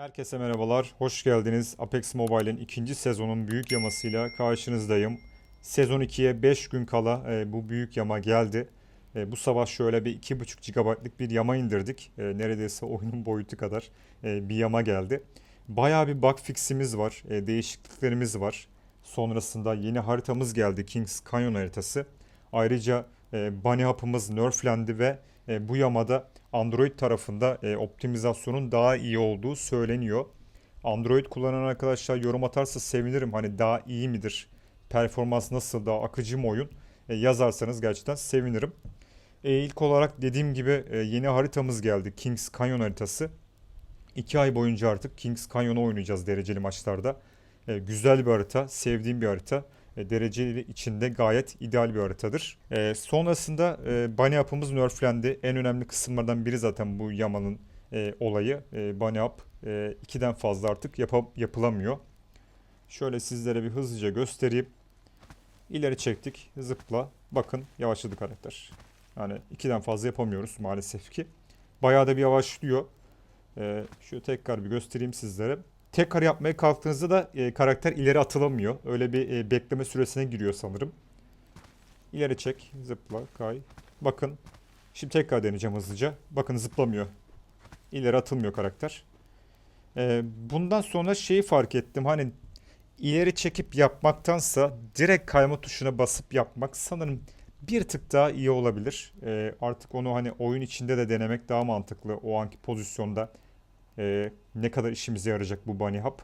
Herkese merhabalar, hoş geldiniz. Apex Mobile'in ikinci sezonun büyük yamasıyla karşınızdayım. Sezon 2'ye 5 gün kala e, bu büyük yama geldi. E, bu sabah şöyle bir 2.5 GB'lık bir yama indirdik. E, neredeyse oyunun boyutu kadar e, bir yama geldi. Bayağı bir bug fiximiz var, e, değişikliklerimiz var. Sonrasında yeni haritamız geldi, Kings Canyon haritası. Ayrıca e, bunny hap'ımız nerflendi ve e, bu yamada Android tarafında e, optimizasyonun daha iyi olduğu söyleniyor. Android kullanan arkadaşlar yorum atarsa sevinirim. Hani daha iyi midir? Performans nasıl? Daha akıcı mı oyun? E, yazarsanız gerçekten sevinirim. E, ilk olarak dediğim gibi e, yeni haritamız geldi. Kings Canyon haritası. 2 ay boyunca artık Kings Canyon'u oynayacağız dereceli maçlarda. E, güzel bir harita, sevdiğim bir harita. E, dereceli içinde gayet ideal bir haritadır. E, sonrasında e, bunny up'ımız nerflendi. En önemli kısımlardan biri zaten bu Yama'nın e, olayı. E, bunny up e, 2'den fazla artık yapa- yapılamıyor. Şöyle sizlere bir hızlıca göstereyim. İleri çektik, zıpla. Bakın yavaşladı karakter. Yani 2'den fazla yapamıyoruz maalesef ki. Bayağı da bir yavaşlıyor. E, şöyle tekrar bir göstereyim sizlere. Tekrar yapmaya kalktığınızda da e, karakter ileri atılamıyor. Öyle bir e, bekleme süresine giriyor sanırım. İleri çek, zıpla, kay. Bakın. Şimdi tekrar deneyeceğim hızlıca. Bakın zıplamıyor. İleri atılmıyor karakter. E, bundan sonra şeyi fark ettim. Hani ileri çekip yapmaktansa direkt kayma tuşuna basıp yapmak sanırım bir tık daha iyi olabilir. E, artık onu hani oyun içinde de denemek daha mantıklı. O anki pozisyonda e, ne kadar işimize yarayacak bu bunny hop.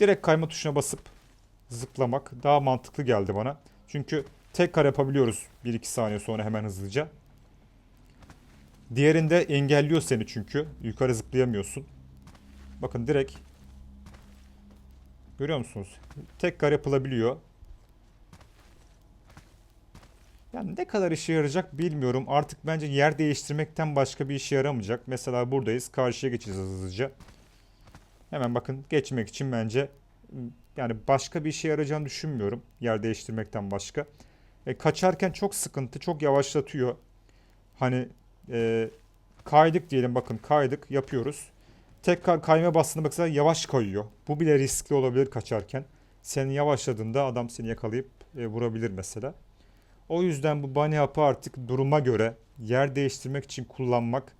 Direkt kayma tuşuna basıp zıplamak daha mantıklı geldi bana. Çünkü tekrar yapabiliyoruz 1-2 saniye sonra hemen hızlıca. Diğerinde engelliyor seni çünkü. Yukarı zıplayamıyorsun. Bakın direkt Görüyor musunuz? Tekrar yapılabiliyor. Yani ne kadar işe yarayacak bilmiyorum. Artık bence yer değiştirmekten başka bir işe yaramayacak. Mesela buradayız. Karşıya geçeceğiz hızlıca. Hemen bakın geçmek için bence yani başka bir işe yarayacağını düşünmüyorum. Yer değiştirmekten başka. E, kaçarken çok sıkıntı. Çok yavaşlatıyor. Hani e, kaydık diyelim bakın kaydık yapıyoruz. Tekrar kayma bastığında mesela yavaş kayıyor. Bu bile riskli olabilir kaçarken. Senin yavaşladığında adam seni yakalayıp e, vurabilir mesela. O yüzden bu bunny hap'ı artık duruma göre yer değiştirmek için kullanmak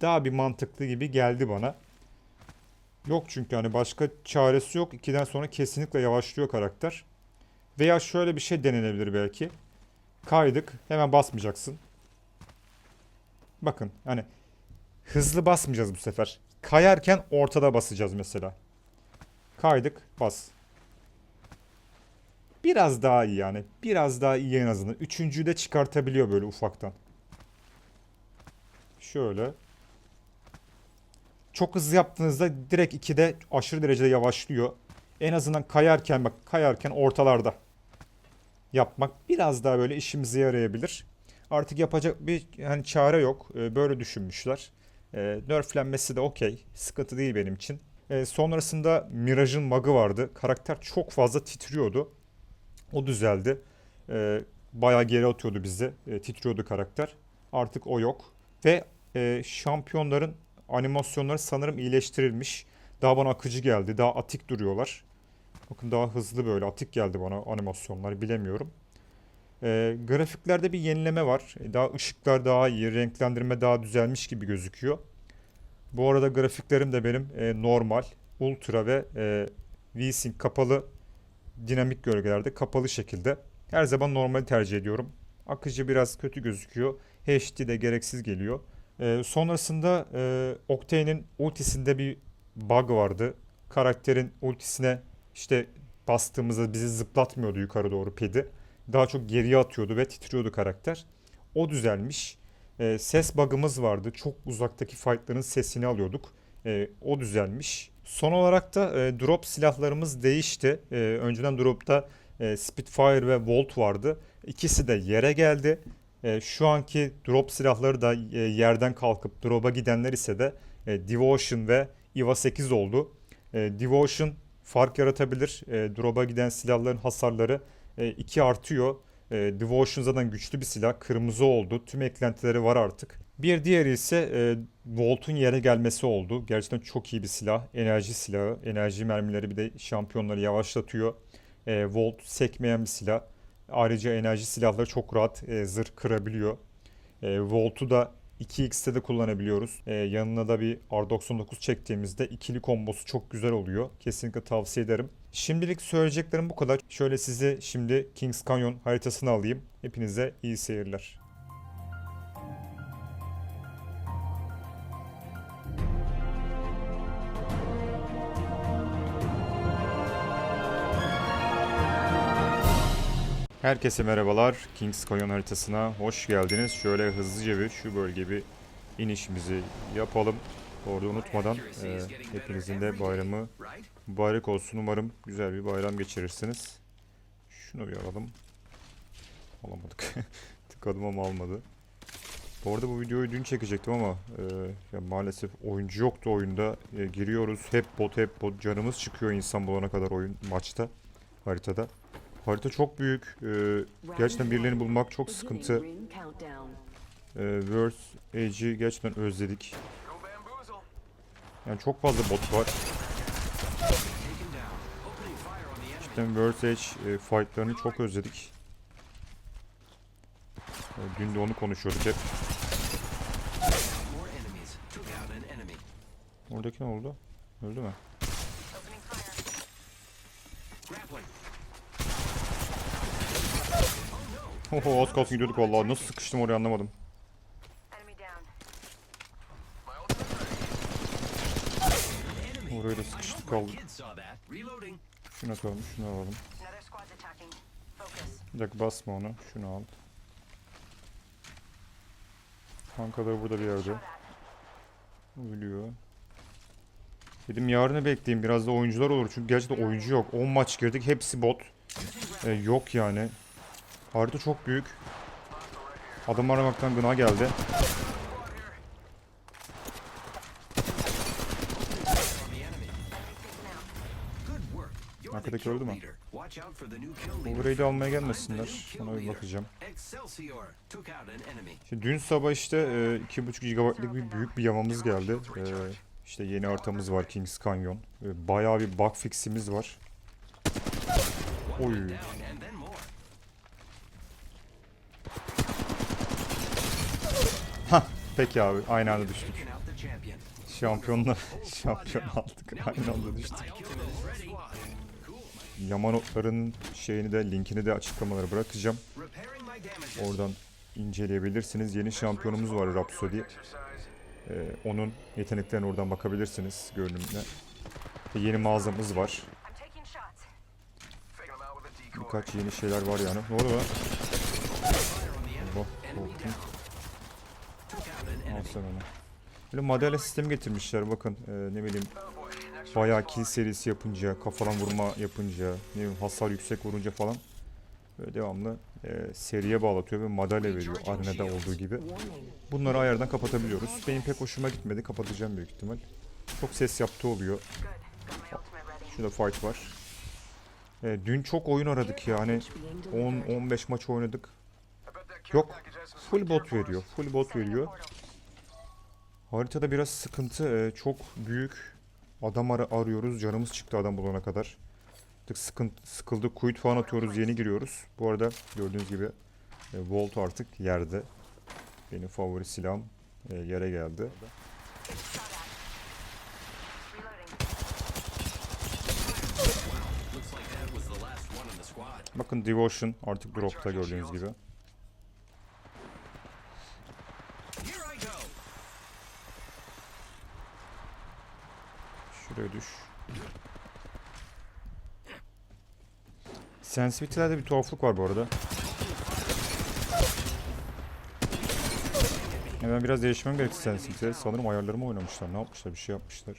daha bir mantıklı gibi geldi bana. Yok çünkü hani başka çaresi yok. 2'den sonra kesinlikle yavaşlıyor karakter. Veya şöyle bir şey denenebilir belki. Kaydık. Hemen basmayacaksın. Bakın hani hızlı basmayacağız bu sefer. Kayarken ortada basacağız mesela. Kaydık, bas. Biraz daha iyi yani. Biraz daha iyi en azından. Üçüncüyü de çıkartabiliyor böyle ufaktan. Şöyle. Çok hızlı yaptığınızda direkt 2'de aşırı derecede yavaşlıyor. En azından kayarken bak kayarken ortalarda yapmak biraz daha böyle işimize yarayabilir. Artık yapacak bir hani çare yok. Ee, Böyle düşünmüşler. Ee, nerflenmesi de okey. Sıkıntı değil benim için. Ee, sonrasında Mirage'ın bug'ı vardı. Karakter çok fazla titriyordu. O düzeldi. Ee, bayağı geri atıyordu bizi. Ee, titriyordu karakter. Artık o yok. Ve e, şampiyonların animasyonları sanırım iyileştirilmiş. Daha bana akıcı geldi. Daha atik duruyorlar. Bakın daha hızlı böyle atik geldi bana animasyonlar bilemiyorum. Ee, grafiklerde bir yenileme var. E, Daha ışıklar daha iyi, renklendirme daha düzelmiş gibi gözüküyor. Bu arada grafiklerim de benim e, normal, ultra ve e, VSync kapalı dinamik gölgelerde kapalı şekilde. Her zaman normali tercih ediyorum. Akıcı biraz kötü gözüküyor. HD de gereksiz geliyor. Ee, sonrasında e, Octane'in ultisinde bir bug vardı. Karakterin ultisine işte bastığımızda bizi zıplatmıyordu yukarı doğru pedi. Daha çok geriye atıyordu ve titriyordu karakter. O düzelmiş. Ee, ses bug'ımız vardı. Çok uzaktaki fightların sesini alıyorduk. Ee, o düzelmiş. Son olarak da e, drop silahlarımız değişti. E, önceden dropta e, Spitfire ve Volt vardı. İkisi de yere geldi. E, şu anki drop silahları da e, yerden kalkıp drop'a gidenler ise de e, Devotion ve EVA 8 oldu. E, Devotion fark yaratabilir. E, drop'a giden silahların hasarları 2 artıyor. E, Devotion zaten güçlü bir silah. Kırmızı oldu. Tüm eklentileri var artık. Bir diğeri ise e, Volt'un yere gelmesi oldu. Gerçekten çok iyi bir silah. Enerji silahı. Enerji mermileri bir de şampiyonları yavaşlatıyor. E, Volt sekmeyen bir silah. Ayrıca enerji silahları çok rahat e, zırh kırabiliyor. E, Volt'u da 2x'te de kullanabiliyoruz. E, yanına da bir R99 çektiğimizde ikili kombosu çok güzel oluyor. Kesinlikle tavsiye ederim. Şimdilik söyleyeceklerim bu kadar. Şöyle size şimdi Kings Canyon haritasını alayım. Hepinize iyi seyirler. Herkese merhabalar. Kings Canyon haritasına hoş geldiniz. Şöyle hızlıca bir şu bölge bir inişimizi yapalım. Orada unutmadan e, hepinizin de bayramı mübarek olsun. Umarım güzel bir bayram geçirirsiniz. Şunu bir alalım. Alamadık. Tıkladım ama almadı. Bu arada bu videoyu dün çekecektim ama e, ya maalesef oyuncu yoktu oyunda. E, giriyoruz hep bot hep bot. Canımız çıkıyor insan bulana kadar oyun maçta haritada. Harita çok büyük. E, gerçekten birilerini bulmak çok sıkıntı. E, World Age'i gerçekten özledik. Yani çok fazla bot var. Cidden World Age e, fightlarını çok özledik. E, dün de onu konuşuyorduk hep. Oradaki ne oldu? Öldü mü? Oho az kalsın gidiyorduk vallahi. Nasıl sıkıştım oraya anlamadım. Oraya da sıkıştık kaldık. Şunu atalım, şunu alalım. Bir dakika basma onu. Şunu al. Kankalar burada bir yerde. Ölüyor. Dedim yarını bekleyeyim biraz da oyuncular olur çünkü gerçekten oyuncu yok. 10 maç girdik hepsi bot. Ee, yok yani. Harita çok büyük. Adam aramaktan gına geldi. Arkadaki öldü mü? Overraid'i almaya gelmesinler. Ona bir bakacağım. Şimdi dün sabah işte e, 2.5 GB'lık bir büyük bir yamamız geldi. E, işte yeni haritamız var Kings Canyon. E, bayağı bir bug fix'imiz var. Oy. Peki abi aynı anda düştük. Şampiyonla şampiyon aldık aynı anda düştük. Yama notların şeyini de linkini de açıklamalara bırakacağım. Oradan inceleyebilirsiniz. Yeni şampiyonumuz var Rhapsody. Ee, onun yeteneklerine oradan bakabilirsiniz görünümüne. Ve yeni mağazamız var. Birkaç yeni şeyler var yani. Ne oluyor lan? Allah korktum. Sen onu. Böyle madalya sistemi getirmişler bakın e, ne bileyim bayağı kill serisi yapınca kafadan vurma yapınca ne bileyim hasar yüksek vurunca falan böyle devamlı e, seriye bağlatıyor ve madalya veriyor arenada olduğu gibi. Bunları ayardan kapatabiliyoruz. Benim pek hoşuma gitmedi kapatacağım büyük ihtimal. Çok ses yaptığı oluyor. Şurada fight var. E, dün çok oyun aradık yani 10-15 maç oynadık. Yok full bot veriyor full bot veriyor. Haritada biraz sıkıntı. ee, çok büyük adam ara- arıyoruz. Canımız çıktı adam bulana kadar. Artık sıkıntı, sıkıldık. Kuyut falan atıyoruz. Yeni giriyoruz. Bu arada gördüğünüz gibi e, Volt artık yerde. Benim favori silahım e, yere geldi. Bakın Devotion artık dropta gördüğünüz gibi. Şuraya düş. Sensitivity'lerde bir tuhaflık var bu arada. Ya ben biraz değişmem gerekti Sensitivity'de. Sanırım ayarlarımı oynamışlar. Ne yapmışlar? Bir şey yapmışlar.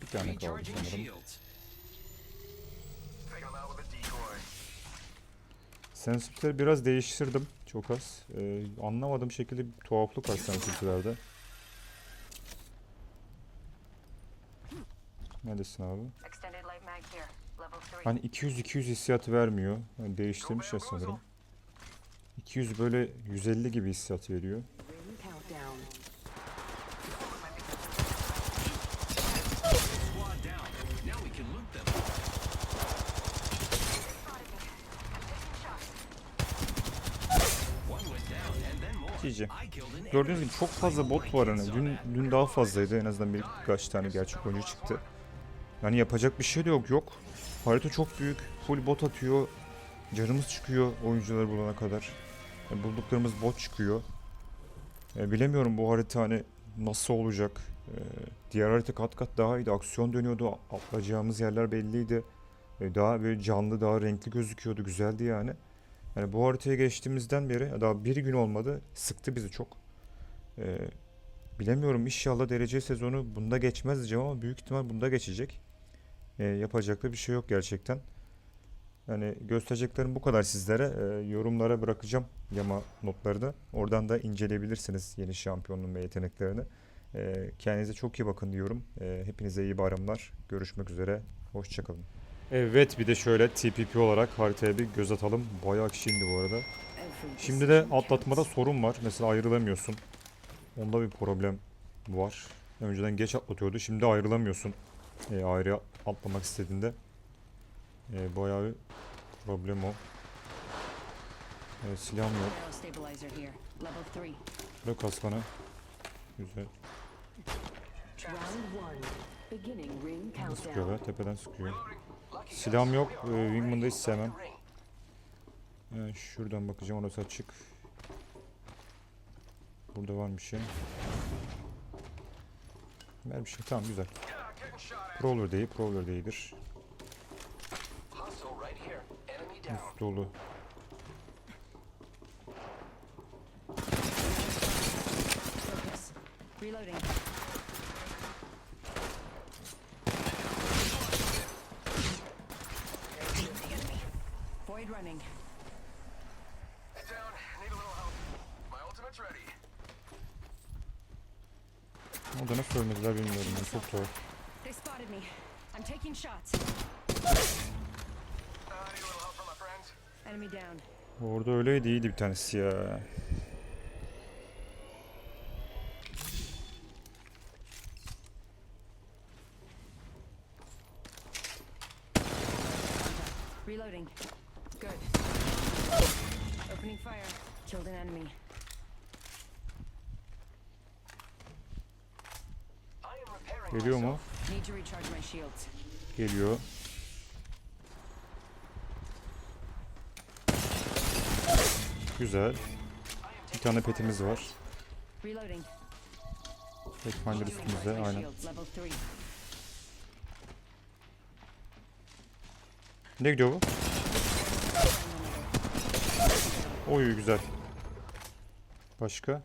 Bir tane kaldı Sensitiviteleri biraz değiştirdim. Çok az. Ee, anlamadığım şekilde bir tuhaflık var sensitivitilerde. Neredesin abi? Extended light mag here. Level 3. Hani 200-200 hissiyatı vermiyor. Yani değiştirmiş ya sanırım. 200 böyle 150 gibi hissiyat veriyor. An Gördüğünüz gibi çok fazla bot var hani. Dün, dün daha fazlaydı. En azından bir birkaç tane gerçek oyuncu çıktı. Yani yapacak bir şey de yok. Yok. Harita çok büyük. Full bot atıyor. Canımız çıkıyor oyuncuları bulana kadar. E, bulduklarımız bot çıkıyor. E, bilemiyorum bu harita hani nasıl olacak. E, diğer harita kat kat daha iyiydi. Aksiyon dönüyordu. Atlayacağımız yerler belliydi. E, daha böyle canlı, daha renkli gözüküyordu. Güzeldi yani. Yani bu haritaya geçtiğimizden beri daha bir gün olmadı. Sıktı bizi çok. Ee, bilemiyorum inşallah derece sezonu bunda geçmez diyeceğim ama büyük ihtimal bunda geçecek. Ee, yapacak da bir şey yok gerçekten. Yani göstereceklerim bu kadar sizlere. Ee, yorumlara bırakacağım yama notlarını. Oradan da inceleyebilirsiniz yeni şampiyonluğun ve yeteneklerini. Ee, kendinize çok iyi bakın diyorum. Ee, hepinize iyi bayramlar. Görüşmek üzere. Hoşçakalın. Evet bir de şöyle TPP olarak haritaya bir göz atalım. Bayağı kişiydi bu arada. Şimdi de atlatmada sorun var. Mesela ayrılamıyorsun. Onda bir problem var. Önceden geç atlatıyordu. Şimdi ayrılamıyorsun. E, ayrı atlamak istediğinde. E, bayağı bir problem o. E, silahım yok. Barrel stabilizer here. Level 3. Bırak kaskanı. Güzel. Round 1. Beginning ring countdown. Sıkıyorlar. Tepeden sıkıyor. Silahım yok. E, Wingman'da hiç sevmem. E, şuradan bakacağım. Orası açık. Burada var bir şey. Ver bir şey. Tamam güzel. Prowler değil. Prowler değildir. Üst dolu. Reloading. O da nasıl ölmediler bilmiyorum. Yani çok tuhaf. Uh. Orada öyleydi iyiydi bir tanesi ya. Reloading. Good. Opening fire. Killed an enemy. Geliyor mu? Geliyor. Güzel. Bir tane petimiz var. Pathfinder üstümüzde aynen. shields. Level 3. Ne gidiyor bu? Oy güzel. Başka?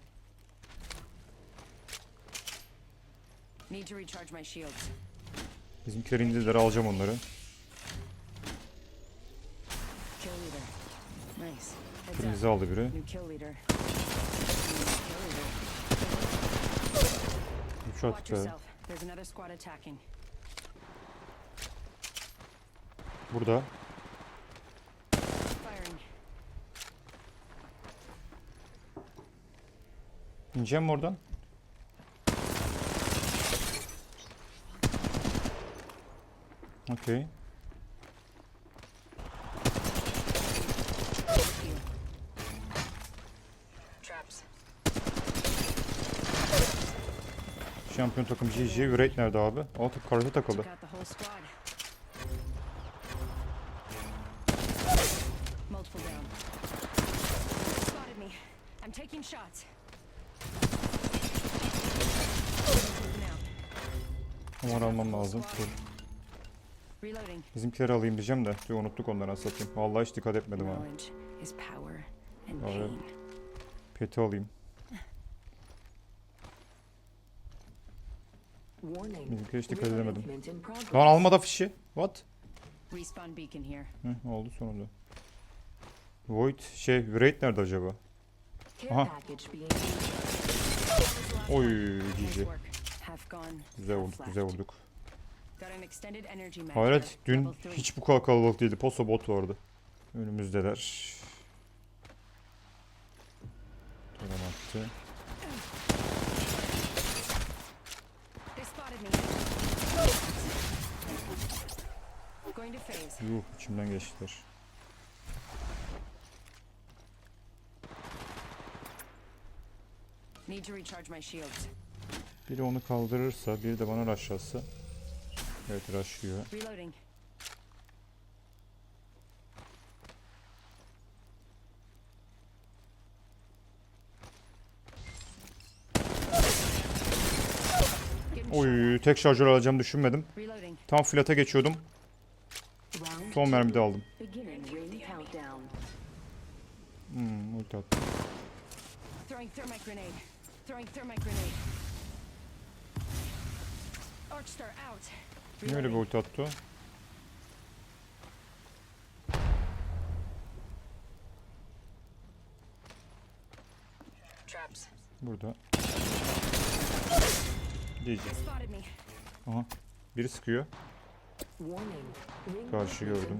Bizimkiler indiler alacağım onları. Kırmızı aldı biri. Üç attık. Burada. İneceğim mi oradan? Okey. Şampiyon takım GG. Great nerede abi? Tık karate takıldı. Onları almam lazım. Dur. Reloading. Bizimkileri alayım diyeceğim de. Dur unuttuk onları satayım. Vallahi hiç dikkat etmedim ha. Pain. Peti alayım. Bizimkileri hiç dikkat edemedim. Lan almadı fişi. What? Heh, oldu sonunda. Void şey Wraith nerede acaba? Aha. Oy GG. Güzel vurduk güzel vurduk. Hayret dün hiç bu kadar kalabalık değildi. Poso bot vardı. Önümüzdeler. Totem attı. Yuh içimden geçtiler. Biri onu kaldırırsa, biri de bana rushlasa. Evet rushlıyor. Reloading. Oy tek şarjör alacağım düşünmedim. Tam flata geçiyordum. Son aldım. beginning ring countdown. Hmm, ulti attı. Throwing thermite grenade. Throwing thermite grenade. Arcstar out. Niye öyle bir ulti attı. Burada. GG. Aha. Biri sıkıyor. Karşı gördüm.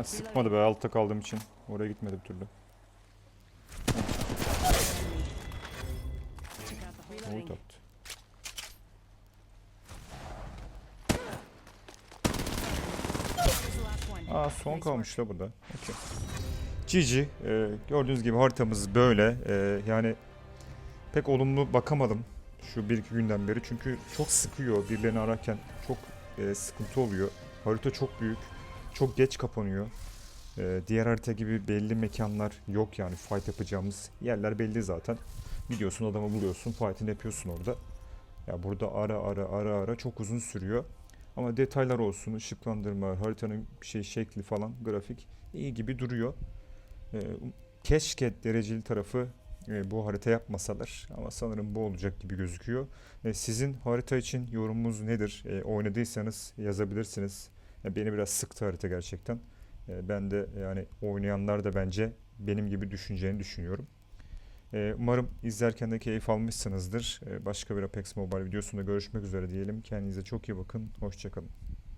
Ha sıkmadı be altta kaldığım için. Oraya gitmedi bir türlü. Reloading. attı. Aa son kalmış da burada. Okey. GG. Ee, gördüğünüz gibi haritamız böyle. Ee, yani pek olumlu bakamadım şu bir iki günden beri. Çünkü çok sıkıyor birilerini ararken. Çok e, sıkıntı oluyor. Harita çok büyük. Çok geç kapanıyor. Ee, diğer harita gibi belli mekanlar yok yani fight yapacağımız yerler belli zaten. Gidiyorsun adamı buluyorsun fight'ini yapıyorsun orada. Ya burada ara ara ara ara çok uzun sürüyor. Ama detaylar olsun, ışıklandırma, haritanın şey şekli falan, grafik iyi gibi duruyor. Ee, keşke dereceli tarafı e, bu harita yapmasalar ama sanırım bu olacak gibi gözüküyor. E, sizin harita için yorumunuz nedir? E, oynadıysanız yazabilirsiniz. Beni biraz sıktı harita gerçekten. E, ben de yani oynayanlar da bence benim gibi düşüneceğini düşünüyorum. E, umarım izlerken de keyif almışsınızdır. E, başka bir Apex Mobile videosunda görüşmek üzere diyelim. Kendinize çok iyi bakın. Hoşçakalın.